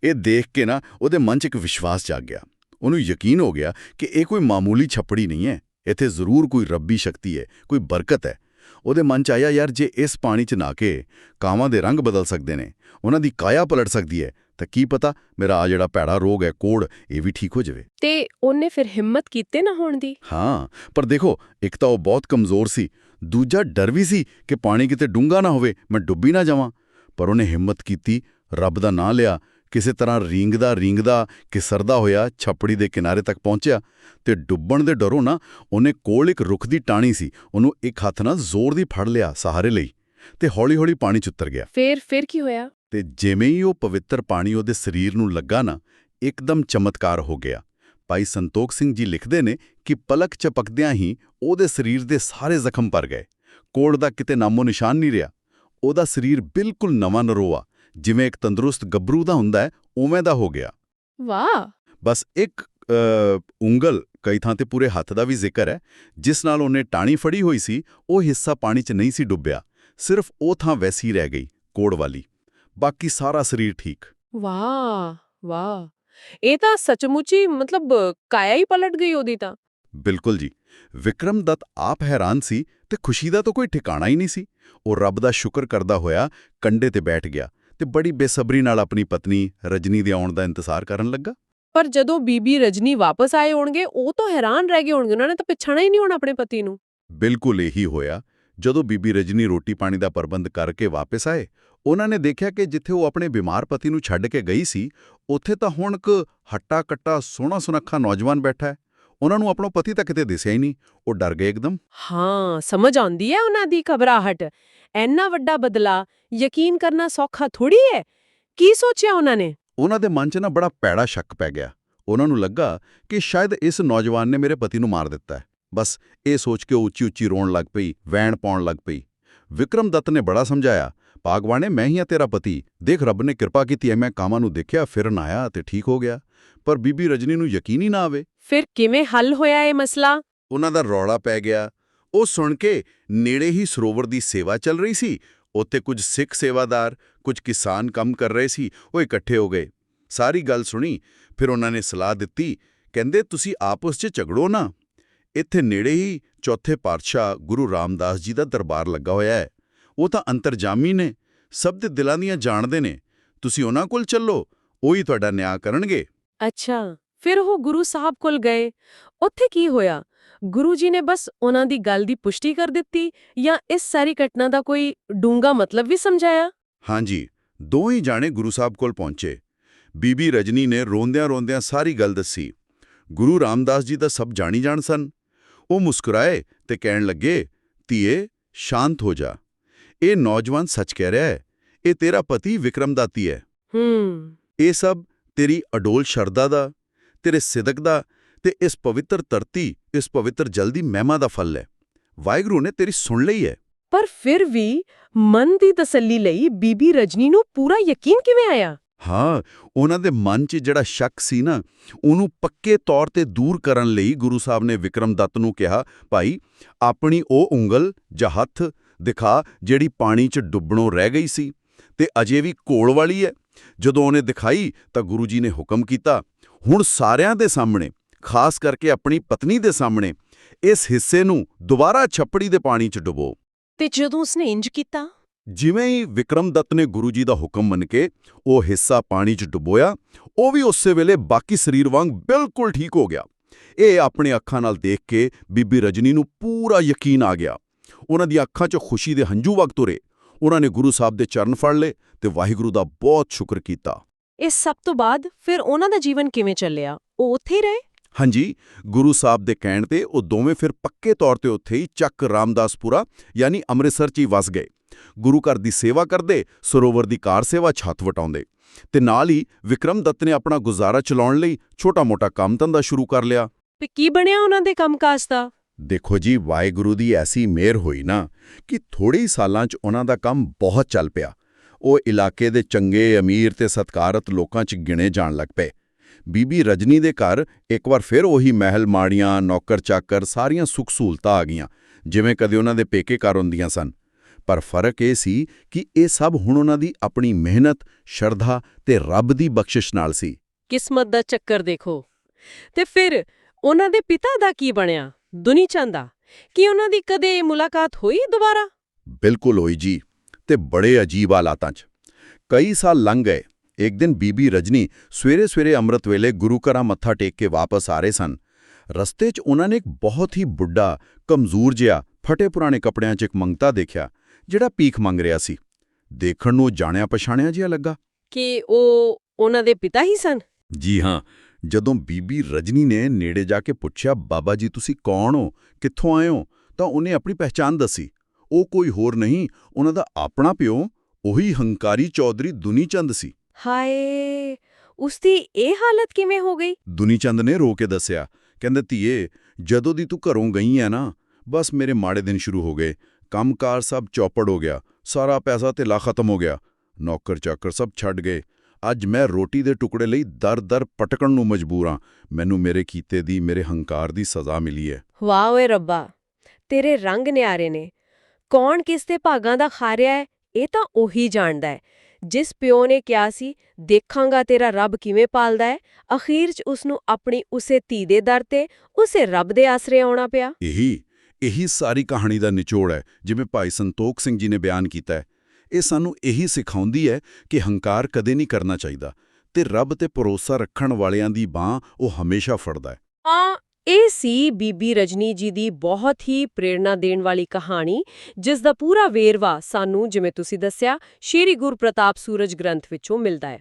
ਇਹ ਦੇਖ ਕੇ ਨਾ ਉਹਦੇ ਮਨ 'ਚ ਇੱਕ ਵਿਸ਼ਵਾਸ ਜਾਗ ਗਿਆ। ਉਹਨੂੰ ਯਕੀਨ ਹੋ ਗਿਆ ਕਿ ਇਹ ਕੋਈ ਮਾਮੂਲੀ ਛੱਪੜੀ ਨਹੀਂ ਹੈ। ਇੱਥੇ ਜ਼ਰੂਰ ਕੋਈ ਰੱਬੀ ਸ਼ਕਤੀ ਹੈ, ਕੋਈ ਬਰਕਤ ਹੈ। ਉਹਦੇ ਮਨ 'ਚ ਆਇਆ, ਯਾਰ, ਜੇ ਇਸ ਪਾਣੀ 'ਚ ਨਾ ਕੇ ਕਾਵਾਂ ਦੇ ਰੰਗ ਬਦਲ ਸਕਦੇ ਨੇ, ਉਹਨਾਂ ਦੀ ਕਾਇਆ ਪਲਟ ਸਕਦੀ ਹੈ ਤਾਂ ਕੀ ਪਤਾ ਮੇਰਾ ਆ ਜਿਹੜਾ ਭੈੜਾ ਰੋਗ ਹੈ ਕੋੜ ਇਹ ਵੀ ਠੀਕ ਹੋ ਜਾਵੇ। ਤੇ ਉਹਨੇ ਫਿਰ ਹਿੰਮਤ ਕੀਤੇ ਨਾ ਹੋਣ ਦੀ? ਹਾਂ ਪਰ ਦੇਖੋ ਇੱਕ ਤਾਂ ਉਹ ਬਹੁਤ ਕਮਜ਼ੋਰ ਸੀ ਦੂਜਾ ਡਰ ਵੀ ਸੀ ਕਿ ਪਾਣੀ ਕਿਤੇ ਡੂੰਘਾ ਨਾ ਹੋਵੇ ਮੈਂ ਡੁੱਬੀ ਨਾ ਜਾਵਾਂ। ਪਰ ਉਹਨੇ ਹਿੰਮਤ ਕੀਤੀ ਰੱਬ ਦਾ ਨਾਂ ਲਿਆ ਕਿਸੇ ਤਰ੍ਹਾਂ ਰੀਂਗਦਾ ਰੀਂਗਦਾ ਕਿਸਰਦਾ ਹੋਇਆ ਛੱਪੜੀ ਦੇ ਕਿਨਾਰੇ ਤੱਕ ਪਹੁੰਚਿਆ। ਤੇ ਡੁੱਬਣ ਦੇ ਡਰੋਂ ਨਾ ਉਹਨੇ ਕੋਲ ਇੱਕ ਰੁੱਖ ਦੀ ਟਾਣੀ ਸੀ ਉਹਨੂੰ ਇੱਕ ਹੱਥ ਨਾਲ ਜ਼ੋਰ ਦੀ ਫੜ ਲਿਆ ਸਹਾਰੇ ਲਈ ਤੇ ਹੌਲੀ-ਹੌਲੀ ਪਾਣੀ 'ਚ ਉਤਰ ਗਿਆ। ਫਿਰ ਫਿਰ ਕੀ ਹੋਇਆ? ਤੇ ਜਿਵੇਂ ਹੀ ਉਹ ਪਵਿੱਤਰ ਪਾਣੀ ਉਹਦੇ ਸਰੀਰ ਨੂੰ ਲੱਗਾ ਨਾ ਇੱਕਦਮ ਚਮਤਕਾਰ ਹੋ ਗਿਆ। ਭਾਈ ਸੰਤੋਖ ਸਿੰਘ ਜੀ ਲਿਖਦੇ ਨੇ ਕਿ ਪਲਕ ਚਪਕਦਿਆਂ ਹੀ ਉਹਦੇ ਸਰੀਰ ਦੇ ਸਾਰੇ ਜ਼ਖਮ ਭਰ ਗਏ। ਕੋੜ ਦਾ ਕਿਤੇ ਨਾਮੋ ਨਿਸ਼ਾਨ ਨਹੀਂ ਰਿਹਾ। ਉਹਦਾ ਸਰੀਰ ਬਿਲਕੁਲ ਨਵਾਂ ਨਰੋਆ ਜਿਵੇਂ ਇੱਕ ਤੰਦਰੁਸਤ ਗੱਭਰੂ ਦਾ ਹੁੰਦਾ ਹੈ ਉਵੇਂ ਦਾ ਹੋ ਗਿਆ। ਵਾਹ! ਬਸ ਇੱਕ ਉਂਗਲ ਕਈ ਥਾਂ ਤੇ ਪੂਰੇ ਹੱਥ ਦਾ ਵੀ ਜ਼ਿਕਰ ਹੈ ਜਿਸ ਨਾਲ ਉਹਨੇ ਟਾਣੀ ਫੜੀ ਹੋਈ ਸੀ ਉਹ ਹਿੱਸਾ ਪਾਣੀ 'ਚ ਨਹੀਂ ਸੀ ਡੁੱਬਿਆ। ਸਿਰਫ ਉਹ ਥਾਂ ਵੈਸੀ ਰਹਿ ਗਈ ਕੋੜ ਵਾਲੀ। ਬਾਕੀ ਸਾਰਾ ਸਰੀਰ ਠੀਕ। ਵਾਹ ਵਾਹ। ਇਹ ਤਾਂ ਸੱਚਮੁੱਚ ਹੀ ਮਤਲਬ ਕਾਇਆ ਹੀ ਪਲਟ ਗਈ ਉਹਦੀ ਤਾਂ। ਬਿਲਕੁਲ ਜੀ। ਵਿਕਰਮ ਦੱਤ ਆਪ ਹੈਰਾਨ ਸੀ ਤੇ ਖੁਸ਼ੀ ਦਾ ਤਾਂ ਕੋਈ ਠਿਕਾਣਾ ਹੀ ਨਹੀਂ ਸੀ। ਉਹ ਰੱਬ ਦਾ ਸ਼ੁਕਰ ਕਰਦਾ ਹੋਇਆ ਕੰਡੇ ਤੇ ਬੈਠ ਗਿਆ ਤੇ ਬੜੀ ਬੇਸਬਰੀ ਨਾਲ ਆਪਣੀ ਪਤਨੀ ਰਜਨੀ ਦੇ ਆਉਣ ਦਾ ਇੰਤਜ਼ਾਰ ਕਰਨ ਲੱਗਾ। ਪਰ ਜਦੋਂ ਬੀਬੀ ਰਜਨੀ ਵਾਪਸ ਆਏ ਹੋਣਗੇ ਉਹ ਤਾਂ ਹੈਰਾਨ ਰਹਿ ਗਏ ਹੋਣਗੇ। ਉਹਨਾਂ ਨੇ ਤਾਂ ਪਛਾਣਿਆ ਹੀ ਨਹੀਂ ਹੋਣਾ ਆਪਣੇ ਪਤੀ ਨੂੰ। ਬਿਲਕੁਲ ਇਹੀ ਹੋਇਆ ਜਦੋਂ ਬੀਬੀ ਰਜਨੀ ਰੋਟੀ ਪਾਣੀ ਦਾ ਪ੍ਰਬੰਧ ਕਰਕੇ ਵਾਪਸ ਆਏ ਉਹਨਾਂ ਨੇ ਦੇਖਿਆ ਕਿ ਜਿੱਥੇ ਉਹ ਆਪਣੇ ਬਿਮਾਰ ਪਤੀ ਨੂੰ ਛੱਡ ਕੇ ਗਈ ਸੀ ਉੱਥੇ ਤਾਂ ਹੁਣ ਇੱਕ ਹੱਟਾ-ਕੱਟਾ ਸੋਹਣਾ ਸੁਨੱਖਾ ਨੌਜਵਾਨ ਬੈਠਾ ਹੈ। ਉਹਨਾਂ ਨੂੰ ਆਪਣਾ ਪਤੀ ਤਾਂ ਕਿਤੇ ਦਿਸਿਆ ਹੀ ਨਹੀਂ। ਉਹ ਡਰ ਗਏ ਇੱਕਦਮ। ਹਾਂ ਸਮਝ ਆਉਂਦੀ ਹੈ ਉਹਨਾਂ ਦੀ ਘਬਰਾਹਟ। ਐਨਾ ਵੱਡਾ ਬਦਲਾ ਯਕੀਨ ਕਰਨਾ ਸੌਖਾ ਥੋੜੀ ਹੈ? ਕੀ ਸੋਚਿਆ ਉਹਨਾਂ ਨੇ? ਉਹਨਾਂ ਦੇ ਮਨ 'ਚ ਨਾ ਬੜਾ ਪੈੜਾ ਸ਼ੱਕ ਪੈ ਗਿਆ। ਉਹਨਾਂ ਨੂੰ ਲੱਗਾ ਕਿ ਸ਼ਾਇਦ ਇਸ ਨੌਜਵਾਨ ਨੇ ਮੇਰੇ ਪਤੀ ਨੂੰ ਮਾਰ ਦਿੱਤਾ ਹੈ। ਬਸ ਇਹ ਸੋਚ ਕੇ ਉਹ ਉੱਚੀ-ਉੱਚੀ ਰੋਣ ਲੱਗ ਪਈ ਵੈਣ ਪਾਉਣ ਲੱਗ ਪਈ। ਵਿਕਰਮ ਦੱਤ ਨੇ ਬੜਾ ਸਮਝਾਇਆ ਭਾਗਵਾਨੇ ਮੈਂ ਹੀ ਆ ਤੇਰਾ ਪਤੀ। ਦੇਖ ਰੱਬ ਨੇ ਕਿਰਪਾ ਕੀਤੀ ਐ ਮੈਂ ਕਾਮਾਂ ਨੂੰ ਦੇਖਿਆ ਫਿਰਨ ਆਇਆ ਤੇ ਠੀਕ ਹੋ ਗਿਆ। ਪਰ ਬੀਬੀ ਰਜਨੀ ਨੂੰ ਯਕੀਨ ਹੀ ਨਾ ਆਵੇ। ਫਿਰ ਕਿਵੇਂ ਹੱਲ ਹੋਇਆ ਇਹ ਮਸਲਾ? ਉਹਨਾਂ ਦਾ ਰੌਲਾ ਪੈ ਗਿਆ। ਉਹ ਸੁਣ ਕੇ ਨੇੜੇ ਹੀ ਸਰੋਵਰ ਦੀ ਸੇਵਾ ਚੱਲ ਰਹੀ ਸੀ। ਉੱਥੇ ਕੁਝ ਸਿੱਖ ਸੇਵਾਦਾਰ ਕੁਝ ਕਿਸਾਨ ਕੰਮ ਕਰ ਰਹੇ ਸੀ ਉਹ ਇਕੱਠੇ ਹੋ ਗਏ। ਸਾਰੀ ਗੱਲ ਸੁਣੀ ਫਿਰ ਉਹਨਾਂ ਨੇ ਸਲਾਹ ਦਿੱਤੀ ਕਹਿੰਦੇ ਤੁਸੀਂ ਆਪਸ 'ਚ ਝਗੜੋ ਨਾ। ਇੱਥੇ ਨੇੜੇ ਹੀ ਚੌਥੇ ਪਾਤਸ਼ਾਹ ਗੁਰੂ ਰਾਮਦਾਸ ਜੀ ਦਾ ਦਰਬਾਰ ਲੱਗਾ ਹੋਇਆ ਹੈ। ਉਹ ਤਾਂ ਅੰਤਰਜਾਮੀ ਨੇ ਸਭ ਦੇ ਦਿਲਾਂ ਦੀਆਂ ਜਾਣਦੇ ਨੇ। ਤੁਸੀਂ ਉਹਨਾਂ ਕੋਲ ਚੱਲੋ ਉਹੀ ਤੁਹਾਡਾ ਨਿਆਂ ਕਰਨਗੇ। ਅੱਛਾ ਫਿਰ ਉਹ ਗੁਰੂ ਸਾਹਿਬ ਕੋਲ ਗਏ। ਉੱਥੇ ਕੀ ਹੋਇਆ? ਗੁਰੂ ਜੀ ਨੇ ਬਸ ਉਹਨਾਂ ਦੀ ਗੱਲ ਦੀ ਪੁਸ਼ਟੀ ਕਰ ਦਿੱਤੀ ਜਾਂ ਇਸ ਸਾਰੀ ਘਟਨਾ ਦਾ ਕੋਈ ਡੂੰਗਾ ਮਤਲਬ ਵੀ ਸਮਝਾਇਆ? ਹਾਂਜੀ ਦੋਵੇਂ ਜਾਣੇ ਗੁਰੂ ਸਾਹਿਬ ਕੋਲ ਪਹੁੰਚੇ। ਬੀਬੀ ਰਜਨੀ ਨੇ ਰੋਂਦਿਆਂ-ਰੋਂਦਿਆਂ ਸਾਰੀ ਗੱਲ ਦੱਸੀ। ਗੁਰੂ ਰਾਮਦਾਸ ਜੀ ਤਾਂ ਸਭ ਜਾਣੀ ਜਾਣ ਸਨ। ਉਹ ਮੁਸਕਰਾਏ ਤੇ ਕਹਿਣ ਲੱਗੇ ਧੀਏ ਸ਼ਾਂਤ ਹੋ ਜਾ। ਇਹ ਨੌਜਵਾਨ ਸੱਚ ਕਹਿ ਰਿਹਾ ਹੈ ਇਹ ਤੇਰਾ ਪਤੀ ਵਿਕਰਮਦਾਤੀ ਹੈ। ਹੂੰ। ਇਹ ਸਭ ਤੇਰੀ ਅਡੋਲ ਸ਼ਰਧਾ ਦਾ ਤੇਰੇ ਸਿਦਕ ਦਾ ਤੇ ਇਸ ਪਵਿੱਤਰ ਧਰਤੀ ਇਸ ਪਵਿੱਤਰ ਜਲ ਦੀ ਮਹਿਮਾ ਦਾ ਫਲ ਹੈ। ਵਾਹਿਗੁਰੂ ਨੇ ਤੇਰੀ ਸੁਣ ਲਈ ਹੈ। ਪਰ ਫਿਰ ਵੀ ਮਨ ਦੀ ਤਸੱਲੀ ਲਈ ਬੀਬੀ ਰਜਨੀ ਨੂੰ ਪੂਰਾ ਯਕੀਨ ਕਿਵੇਂ ਆਇਆ? ਹਾਂ, ਉਹਨਾਂ ਦੇ ਮਨ 'ਚ ਜਿਹੜਾ ਸ਼ੱਕ ਸੀ ਨਾ, ਉਹਨੂੰ ਪੱਕੇ ਤੌਰ ਤੇ ਦੂਰ ਕਰਨ ਲਈ ਗੁਰੂ ਸਾਹਿਬ ਨੇ ਵਿਕਰਮ ਦੱਤ ਨੂੰ ਕਿਹਾ, ਭਾਈ, ਆਪਣੀ ਉਹ ਉਂਗਲ ਜਾਂ ਹੱਥ ਦਿਖਾ ਜਿਹੜੀ ਪਾਣੀ 'ਚ ਡੁੱਬਣੋਂ ਰਹਿ ਗਈ ਸੀ ਤੇ ਅਜੇ ਵੀ ਕੋਲ ਵਾਲੀ ਹੈ ਜਦੋਂ ਉਹਨੇ ਦਿਖਾਈ ਤਾਂ ਗੁਰੂ ਜੀ ਨੇ ਹੁਕਮ ਕੀਤਾ, ਹੁਣ ਸਾਰਿਆਂ ਦੇ ਸਾਹਮਣੇ, ਖਾਸ ਕਰਕੇ ਆਪਣੀ ਪਤਨੀ ਦੇ ਸਾਹਮਣੇ, ਇਸ ਹਿੱਸੇ ਨੂੰ ਦੁਬਾਰਾ ਛੱਪੜੀ ਦੇ ਪਾਣੀ 'ਚ ਡੁਬੋ। ਤੇ ਜਦੋਂ ਉਸਨੇ ਇੰਜ ਕੀਤਾ? ਜਿਵੇਂ ਹੀ ਵਿਕਰਮ ਦੱਤ ਨੇ ਗੁਰੂ ਜੀ ਦਾ ਹੁਕਮ ਮੰਨ ਕੇ ਉਹ ਹਿੱਸਾ ਪਾਣੀ 'ਚ ਡੁਬੋਇਆ ਉਹ ਵੀ ਉਸੇ ਵੇਲੇ ਬਾਕੀ ਸਰੀਰ ਵਾਂਗ ਬਿਲਕੁਲ ਠੀਕ ਹੋ ਗਿਆ। ਇਹ ਆਪਣੇ ਅੱਖਾਂ ਨਾਲ ਦੇਖ ਕੇ ਬੀਬੀ ਰਜਨੀ ਨੂੰ ਪੂਰਾ ਯਕੀਨ ਆ ਗਿਆ। ਉਹਨਾਂ ਦੀਆਂ ਅੱਖਾਂ 'ਚ ਖੁਸ਼ੀ ਦੇ ਹੰਝੂ ਵਗ ਤੁਰੇ। ਉਹਨਾਂ ਨੇ ਗੁਰੂ ਸਾਹਿਬ ਦੇ ਚਰਨ ਫੜ ਲਏ ਤੇ ਵਾਹਿਗੁਰੂ ਦਾ ਬਹੁਤ ਸ਼ੁਕਰ ਕੀਤਾ। ਇਸ ਸਭ ਤੋਂ ਬਾਅਦ ਫਿਰ ਉਹਨਾਂ ਦਾ ਜੀਵਨ ਕਿਵੇਂ ਚੱਲਿਆ? ਉਹ ਉੱਥੇ ਹੀ ਰਹੇ? ਹਾਂਜੀ ਗੁਰੂ ਸਾਹਿਬ ਦੇ ਕਹਿਣ ਤੇ ਉਹ ਦੋਵੇਂ ਫਿਰ ਪੱਕੇ ਤੌਰ ਤੇ ਉੱਥੇ ਹੀ ਚੱਕ ਰਾਮਦਾਸਪੁਰਾ ਯਾਨੀ ਅੰਮ੍ਰਿਤਸਰ 'ਚ ਹੀ ਵਸ ਗਏ। ਗੁਰੂ ਘਰ ਦੀ ਸੇਵਾ ਕਰਦੇ ਸਰੋਵਰ ਦੀ ਕਾਰ ਸੇਵਾ ਛੱਤ ਵਟਾਉਂਦੇ। ਤੇ ਨਾਲ ਹੀ ਵਿਕਰਮ ਦੱਤ ਨੇ ਆਪਣਾ ਗੁਜ਼ਾਰਾ ਚਲਾਉਣ ਲਈ ਛੋਟਾ-ਮੋਟਾ ਕੰਮ ਧੰਦਾ ਸ਼ੁਰੂ ਕਰ ਲਿਆ। ਤੇ ਕੀ ਬਣਿਆ ਉਹਨਾਂ ਦੇ ਕੰਮਕਾਜ ਦਾ? ਦੇਖੋ ਜੀ ਵਾਹਿਗੁਰੂ ਦੀ ਐਸੀ ਮਿਹਰ ਹੋਈ ਨਾ ਕਿ ਥੋੜੇ ਸਾਲਾਂ 'ਚ ਉਹਨਾਂ ਦਾ ਕੰਮ ਬਹੁਤ ਚੱਲ ਪਿਆ। ਉਹ ਇਲਾਕੇ ਦੇ ਚੰਗੇ ਅਮੀਰ ਤੇ ਸਤਕਾਰਤ ਲੋਕਾਂ 'ਚ ਗਿਣੇ ਜਾਣ ਲੱਗ ਪਏ। ਬੀਬੀ ਰਜਨੀ ਦੇ ਘਰ ਇੱਕ ਵਾਰ ਫਿਰ ਉਹੀ ਮਹਿਲ ਮਾੜੀਆਂ ਨੌਕਰ ਚਾਕਰ ਸਾਰੀਆਂ ਸੁੱਖ ਸਹੂਲਤਾਂ ਆ ਗਈਆਂ ਜਿਵੇਂ ਕਦੇ ਉਹਨਾਂ ਦੇ ਪੇਕੇ ਘਰ ਹੁੰਦੀਆਂ ਸਨ। ਪਰ ਫ਼ਰਕ ਇਹ ਸੀ ਕਿ ਇਹ ਸਭ ਹੁਣ ਉਹਨਾਂ ਦੀ ਆਪਣੀ ਮਿਹਨਤ ਸ਼ਰਧਾ ਤੇ ਰੱਬ ਦੀ ਬਖਸ਼ਿਸ਼ ਨਾਲ ਸੀ। ਕਿਸਮਤ ਦਾ ਚੱਕਰ ਦੇਖੋ। ਤੇ ਫਿਰ ਉਹਨਾਂ ਦੇ ਪਿਤਾ ਦਾ ਕੀ ਬਣਿਆ? ਦੁਨੀ ਚੰਦਾ ਕੀ ਉਹਨਾਂ ਦੀ ਕਦੇ ਮੁਲਾਕਾਤ ਹੋਈ ਦੁਬਾਰਾ? ਬਿਲਕੁਲ ਹੋਈ ਜੀ ਤੇ ਬੜੇ ਅਜੀਬ ਹਾਲਾਤਾਂ 'ਚ। ਕਈ ਸਾਲ ਲੰਘ ਗਏ ਇੱਕ ਦਿਨ ਬੀਬੀ ਰਜਨੀ ਸਵੇਰੇ-ਸਵੇਰੇ ਅੰਮ੍ਰਿਤ ਵੇਲੇ ਗੁਰੂ ਘਰਾਂ ਮੱਥਾ ਟੇਕ ਕੇ ਵਾਪਸ ਆ ਰਹੇ ਸਨ। ਰਸਤੇ 'ਚ ਉਹਨਾਂ ਨੇ ਇੱਕ ਬਹੁਤ ਹੀ ਬੁੱਢਾ ਕਮਜ਼ੋਰ ਜਿਹਾ ਫਟੇ ਪੁਰਾਣੇ ਕੱਪੜਿਆਂ 'ਚ ਇੱਕ ਮੰਗਤਾ ਦੇਖਿਆ। ਜਿਹੜਾ ਭੀਖ ਮੰਗ ਰਿਹਾ ਸੀ। ਦੇਖਣ ਨੂੰ ਜਾਣਿਆ ਪਛਾਣਿਆ ਜਿਹਾ ਲੱਗਾ। ਕਿ ਉਹ ਉਹਨਾਂ ਦੇ ਪਿਤਾ ਹੀ ਸਨ? ਜੀ ਹਾਂ ਜਦੋਂ ਬੀਬੀ ਰਜਨੀ ਨੇ ਨੇੜੇ ਜਾ ਕੇ ਪੁੱਛਿਆ ਬਾਬਾ ਜੀ ਤੁਸੀਂ ਕੌਣ ਹੋ? ਕਿੱਥੋਂ ਆਏ ਹੋ? ਤਾਂ ਉਹਨੇ ਆਪਣੀ ਪਹਿਚਾਣ ਦੱਸੀ। ਉਹ ਕੋਈ ਹੋਰ ਨਹੀਂ ਉਹਨਾਂ ਦਾ ਆਪਣਾ ਪਿਓ ਉਹੀ ਹੰਕਾਰੀ ਚੌਧਰੀ ਦੁਨੀਚੰਦ ਸੀ। ਹਾਏ ਉਸਦੀ ਇਹ ਹਾਲਤ ਕਿਵੇਂ ਹੋ ਗਈ? ਦੁਨੀਚੰਦ ਨੇ ਰੋ ਕੇ ਦੱਸਿਆ ਕਹਿੰਦੇ ਧੀਏ ਜਦੋਂ ਦੀ ਤੂੰ ਘਰੋਂ ਗਈ ਹੈ ਨਾ ਬਸ ਮੇਰੇ ਮਾੜੇ ਦਿਨ ਸ਼ੁਰੂ ਹੋ ਗਏ। ਕੰਮਕਾਰ ਸਭ ਚੌਪੜ ਹੋ ਗਿਆ ਸਾਰਾ ਪੈਸਾ ਤੇ ਲਾ ਖਤਮ ਹੋ ਗਿਆ। ਨੌਕਰ ਚਾਕਰ ਸਭ ਛੱਡ ਗਏ। ਅੱਜ ਮੈਂ ਰੋਟੀ ਦੇ ਟੁਕੜੇ ਲਈ ਦਰ-ਦਰ ਪਟਕਣ ਨੂੰ ਮਜਬੂਰ ਹਾਂ। ਮੈਨੂੰ ਮੇਰੇ ਕੀਤੇ ਦੀ ਮੇਰੇ ਹੰਕਾਰ ਦੀ ਸਜ਼ਾ ਮਿਲੀ ਹੈ। ਵਾਹ ਓਏ ਰੱਬਾ ਤੇਰੇ ਰੰਗ ਨਿਆਰੇ ਨੇ। ਕੌਣ ਕਿਸ ਦੇ ਭਾਗਾਂ ਦਾ ਖਾਰਿਆ ਹੈ ਇਹ ਤਾਂ ਉਹੀ ਜਾਣਦਾ ਹੈ। ਜਿਸ ਪਿਓ ਨੇ ਕਿਹਾ ਸੀ ਦੇਖਾਂਗਾ ਤੇਰਾ ਰੱਬ ਕਿਵੇਂ ਪਾਲਦਾ ਹੈ ਅਖੀਰ 'ਚ ਉਸ ਨੂੰ ਆਪਣੀ ਉਸੇ ਧੀ ਦੇ ਦਰ ਤੇ ਉਸੇ ਰੱਬ ਦੇ ਆਸਰੇ ਆਉਣਾ ਪਿਆ। ਇਹੀ ਇਹੀ ਸਾਰੀ ਕਹਾਣੀ ਦਾ ਨਿਚੋੜ ਹੈ, ਜਿਵੇਂ ਭਾਈ ਸੰਤੋਖ ਸਿੰਘ ਜੀ ਨੇ ਬਿਆਨ ਕੀਤਾ ਹੈ। ਇਹ ਸਾਨੂੰ ਇਹੀ ਸਿਖਾਉਂਦੀ ਹੈ ਕਿ ਹੰਕਾਰ ਕਦੇ ਨਹੀਂ ਕਰਨਾ ਚਾਹੀਦਾ ਤੇ ਰੱਬ ਤੇ ਭਰੋਸਾ ਰੱਖਣ ਵਾਲਿਆਂ ਦੀ ਬਾਹ ਉਹ ਹਮੇਸ਼ਾ ਫੜਦਾ ਹੈ। ਹਾਂ, ਇਹ ਸੀ ਬੀਬੀ ਰਜਨੀ ਜੀ ਦੀ ਬਹੁਤ ਹੀ ਪ੍ਰੇਰਣਾ ਦੇਣ ਵਾਲੀ ਕਹਾਣੀ, ਜਿਸ ਦਾ ਪੂਰਾ ਵੇਰਵਾ ਸਾਨੂੰ, ਜਿਵੇਂ ਤੁਸੀਂ ਦੱਸਿਆ, ਸ਼੍ਰੀ ਗੁਰਪ੍ਰਤਾਪ ਸੂਰਜ ਗ੍ਰੰਥ ਵਿੱਚੋਂ ਮਿਲਦਾ ਹੈ।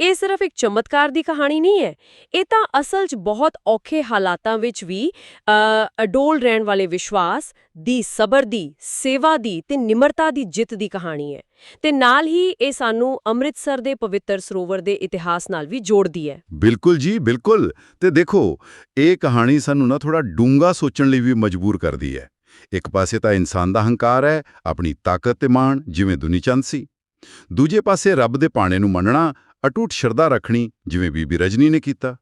ਇਹ ਸਿਰਫ ਇੱਕ ਚਮਤਕਾਰ ਦੀ ਕਹਾਣੀ ਨਹੀਂ ਹੈ। ਇਹ ਤਾਂ ਅਸਲ 'ਚ ਬਹੁਤ ਔਖੇ ਹਾਲਾਤਾਂ ਵਿੱਚ ਵੀ ਅਡੋਲ ਰਹਿਣ ਵਾਲੇ ਵਿਸ਼ਵਾਸ ਦੀ, ਸਬਰ ਦੀ, ਸੇਵਾ ਦੀ ਤੇ ਨਿਮਰਤਾ ਦੀ ਜਿੱਤ ਦੀ ਕਹਾਣੀ ਹੈ। ਤੇ ਨਾਲ ਹੀ ਇਹ ਸਾਨੂੰ ਅੰਮ੍ਰਿਤਸਰ ਦੇ ਪਵਿੱਤਰ ਸਰੋਵਰ ਦੇ ਇਤਿਹਾਸ ਨਾਲ ਵੀ ਜੋੜਦੀ ਹੈ। ਬਿਲਕੁਲ ਜੀ, ਬਿਲਕੁਲ। ਤੇ ਦੇਖੋ, ਇਹ ਕਹਾਣੀ ਸਾਨੂੰ ਨਾ ਥੋੜਾ ਡੂੰਗਾ ਸੋਚਣ ਲਈ ਵੀ ਮਜਬੂਰ ਕਰਦੀ ਹੈ। ਇੱਕ ਪਾਸੇ ਤਾਂ ਇਨਸਾਨ ਦਾ ਹੰਕਾਰ ਹੈ, ਆਪਣੀ ਤਾਕਤ ਤੇ ਮਾਣ, ਜਿਵੇਂ ਦੁਨੀਚੰਦ ਸੀ। ਦੂਜੇ ਪਾਸੇ ਰੱਬ ਦੇ ਪਾਣੇ ਨੂੰ ਮੰਨਣਾ ਅਟੁੱਟ ਸ਼ਰਧਾ ਰੱਖਣੀ ਜਿਵੇਂ ਬੀਬੀ ਰਜਨੀ ਨੇ ਕੀਤਾ।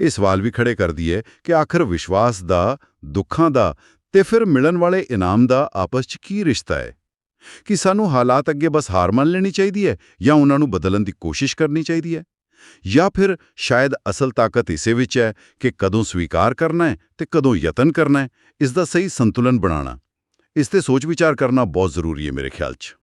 ਇਹ ਸਵਾਲ ਵੀ ਖੜੇ ਕਰਦੀ ਹੈ ਕਿ ਆਖਰ ਵਿਸ਼ਵਾਸ ਦਾ, ਦੁੱਖਾਂ ਦਾ ਤੇ ਫਿਰ ਮਿਲਣ ਵਾਲੇ ਇਨਾਮ ਦਾ ਆਪਸ 'ਚ ਕੀ ਰਿਸ਼ਤਾ ਹੈ? ਕਿ ਸਾਨੂੰ ਹਾਲਾਤ ਅੱਗੇ ਬਸ ਹਾਰ ਮੰਨ ਲੈਣੀ ਚਾਹੀਦੀ ਹੈ ਜਾਂ ਉਹਨਾਂ ਨੂੰ ਬਦਲਣ ਦੀ ਕੋਸ਼ਿਸ਼ ਕਰਨੀ ਚਾਹੀਦੀ ਹੈ? ਜਾਂ ਫਿਰ ਸ਼ਾਇਦ ਅਸਲ ਤਾਕਤ ਇਸੇ ਵਿੱਚ ਹੈ ਕਿ ਕਦੋਂ ਸਵੀਕਾਰ ਕਰਨਾ ਹੈ ਤੇ ਕਦੋਂ ਯਤਨ ਕਰਨਾ ਹੈ, ਇਸ ਦਾ ਸਹੀ ਸੰਤੁਲਨ ਬਣਾਉਣਾ। ਇਸ ਤੇ ਸੋਚ ਵਿਚਾਰ ਕਰਨਾ ਬਹੁਤ ਜ਼ਰੂਰੀ ਹੈ ਮੇਰੇ ਖਿਆਲ 'ਚ।